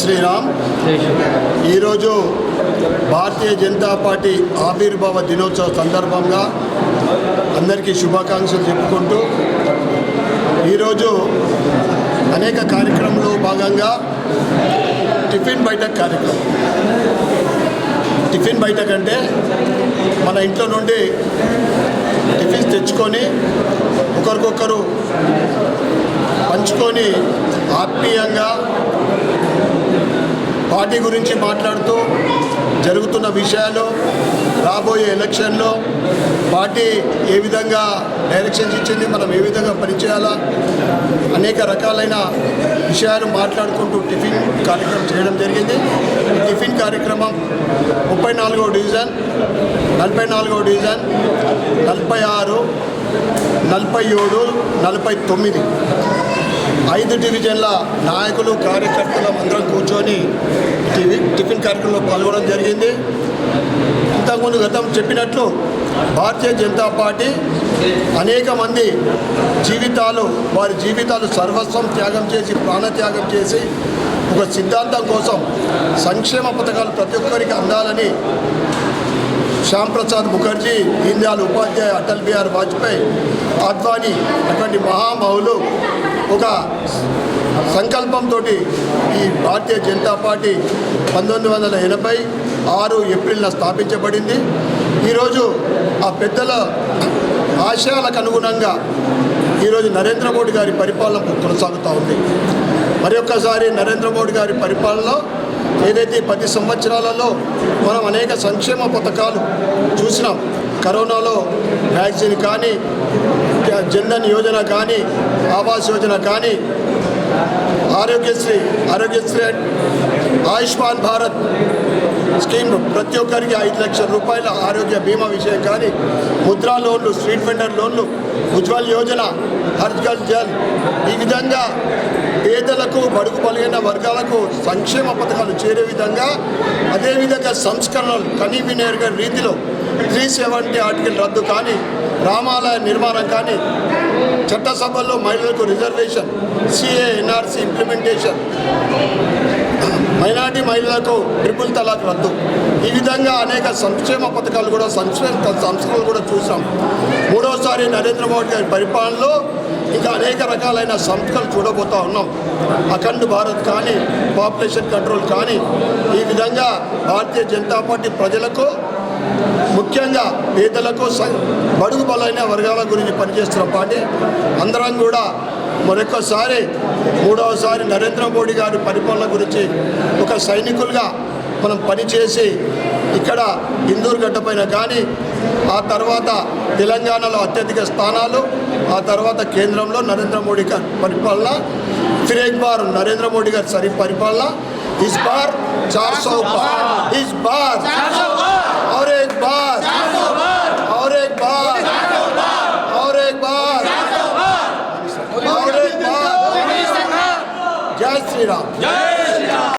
శ్రీరామ్. ఈరోజు భారతీయ జనతా పార్టీ ఆవిర్భావ దినోత్సవ సందర్భంగా అందరికీ శుభాకాంక్షలు చెప్పుకుంటూ ఈరోజు అనేక కార్యక్రమంలో భాగంగా టిఫిన్ బయటక్ కార్యక్రమం. టిఫిన్ బయటక్ అంటే మన ఇంట్లో నుండి టిఫిన్స్ తెచ్చుకొని ఒకరికొకరు పంచుకొని ఆత్మీయంగా పార్టీ గురించి మాట్లాడుతూ జరుగుతున్న విషయాలు రాబోయే ఎలక్షన్లో పార్టీ ఏ విధంగా డైరెక్షన్స్ ఇచ్చింది మనం ఏ విధంగా పనిచేయాలా అనేక రకాలైన విషయాలు మాట్లాడుకుంటూ టిఫిన్ కార్యక్రమం చేయడం జరిగింది. టిఫిన్ కార్యక్రమం ముప్పై నాలుగో డివిజన్ నలభై నాలుగో డివిజన్ నలభై ఆరు నలభై ఏడు నలభై తొమ్మిది. ఐదు డివిజన్ల నాయకులు కార్యకర్తలు అందరం కూర్చొని టిఫిన్ టిఫిన్ కార్యక్రమంలో పాల్గొనడం జరిగింది. ఇంతకుముందు గతం చెప్పినట్లు భారతీయ జనతా పార్టీ అనేక మంది జీవితాలు వారి జీవితాలు సర్వస్వం త్యాగం చేసి ప్రాణత్యాగం చేసి ఒక సిద్ధాంతం కోసం సంక్షేమ పథకాలు ప్రతి ఒక్కరికి అందాలని శ్యామ్ ప్రసాద్ ముఖర్జీ దీన్దయాల్ ఉపాధ్యాయ అటల్ బిహార్ వాజ్పేయి అద్వానీ అటువంటి మహామహులు ఒక సంకల్పంతో ఈ భారతీయ జనతా పార్టీ పంతొమ్మిది వందల ఎనభై ఆరు ఏప్రిల్న స్థాపించబడింది. ఈరోజు ఆ పెద్దల ఆశయాలకు అనుగుణంగా ఈరోజు నరేంద్ర మోడీ గారి పరిపాలన కొనసాగుతూ ఉంది. మరి ఒక్కసారి నరేంద్ర మోడీ గారి పరిపాలనలో ఏదైతే పది సంవత్సరాలలో మనం అనేక సంక్షేమ పథకాలు చూసినాం కరోనాలో వ్యాక్సిన్ కానీ జన్ధన్ యోజన కానీ ఆవాస్ యోజన కానీ ఆరోగ్యశ్రీ ఆరోగ్యశ్రీ ఆయుష్మాన్ భారత్ స్కీమ్ ప్రతి ఒక్కరికి ఐదు లక్షల రూపాయల ఆరోగ్య బీమా విషయం కానీ ముద్రా లోన్లు స్ట్రీట్ వెండర్ లోన్లు ఉజ్వల్ యోజన హర్జల్ జల్ ఈ విధంగా పేదలకు బడుగు బలైన వర్గాలకు సంక్షేమ పథకాలు చేరే విధంగా అదేవిధంగా సంస్కరణలు కనీవినేరుగా రీతిలో త్రీ సెవెంటీ ఆర్టికల్ రద్దు కానీ రామాలయ నిర్మాణం కానీ చట్టసభల్లో మహిళలకు రిజర్వేషన్ సిఏ ఎన్ఆర్సీ ఇంప్లిమెంటేషన్ మహిళలకు ట్రిపుల్ తలాక్ రద్దు. ఈ విధంగా అనేక సంక్షేమ పథకాలు కూడా సంక్షేమ సంస్కరణలు కూడా చూసాం. మూడోసారి నరేంద్ర మోడీ గారి పరిపాలనలో ఇంకా అనేక రకాలైన సంస్థలు చూడబోతా ఉన్నాం. అఖండ్ భారత్ కానీ పాపులేషన్ కంట్రోల్ కానీ ఈ విధంగా భారతీయ జనతా పార్టీ ప్రజలకు ముఖ్యంగా పేదలకు బడుగు బలైన వర్గాల గురించి పనిచేస్తున్న పార్టీ. అందరం కూడా మరొకసారి మూడవసారి నరేంద్ర మోడీ గారి పరిపాలన గురించి ఒక సైనికులుగా మనం పనిచేసి ఇక్కడ ఇందూరు గడ్డపైన కానీ ఆ తర్వాత తెలంగాణలో అత్యధిక స్థానాలు ఆ తర్వాత కేంద్రంలో నరేంద్ర మోడీ గారి పరిపాలన ఫిర్ ఎక్ బార్ నరేంద్ర మోడీ గారి సరి పరిపాలన ఇస్ బార్ చార్ సౌ పార్ ఇస్ బార్ और एक बार イエーイ。